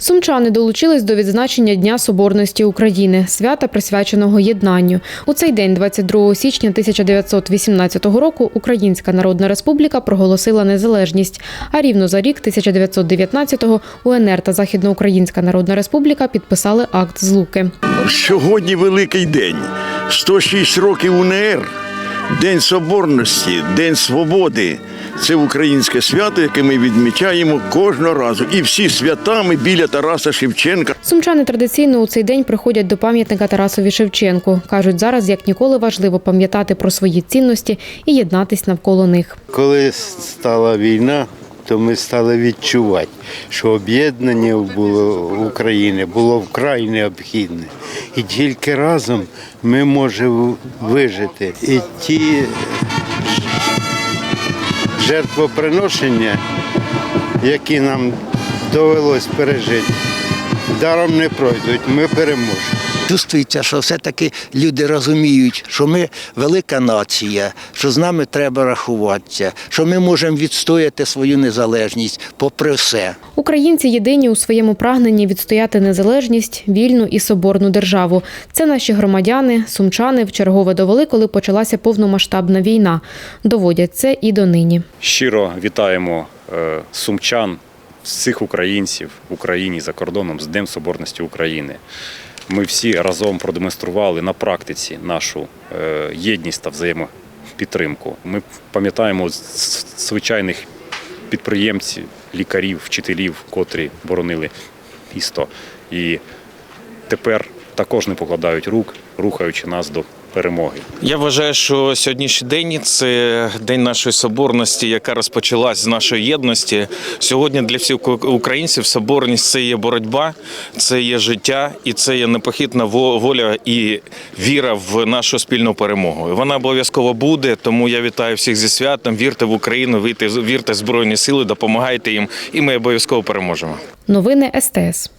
Сумчани долучились до відзначення Дня Соборності України, свята присвяченого єднанню. У цей день, 22 січня 1918 року, Українська Народна Республіка проголосила незалежність. А рівно за рік, 1919-го, УНР та Західноукраїнська Народна Республіка підписали акт злуки. Сьогодні великий день. 106 років УНР, День Соборності, День Свободи. Це українське свято, яке ми відмічаємо кожного разу. І всі святами біля Тараса Шевченка. Сумчани традиційно у цей день приходять до пам'ятника Тарасові Шевченку. Кажуть, зараз як ніколи важливо пам'ятати про свої цінності і єднатись навколо них. Коли стала війна, то ми стали відчувати, що об'єднання було України було вкрай необхідне. І тільки разом ми можемо вижити. І ті жертвоприношення, які нам довелось пережити, даром не пройдуть, ми переможемо. Чувствується, що все-таки люди розуміють, що ми велика нація, що з нами треба рахуватися, що ми можемо відстояти свою незалежність попри все. Українці єдині у своєму прагненні відстояти незалежність, вільну і соборну державу. Це наші громадяни, сумчани вчергове довели, коли почалася повномасштабна війна. Доводять це і донині. Щиро вітаємо е, сумчан, всіх українців в Україні за кордоном з Днем Соборності України. Ми всі разом продемонстрували на практиці нашу е, єдність та взаємопідтримку. Ми пам'ятаємо звичайних підприємців, лікарів, вчителів, котрі боронили місто. І тепер також не покладають рук, рухаючи нас до перемоги. Я вважаю, що сьогоднішній день це день нашої соборності, яка розпочалась з нашої єдності. Сьогодні для всіх українців соборність це є боротьба, це є життя і це є непохитна воля і віра в нашу спільну перемогу. Вона обов'язково буде. Тому я вітаю всіх зі святом. Вірте в Україну, вірте, вірте в збройні сили, допомагайте їм, і ми обов'язково переможемо. Новини СТС.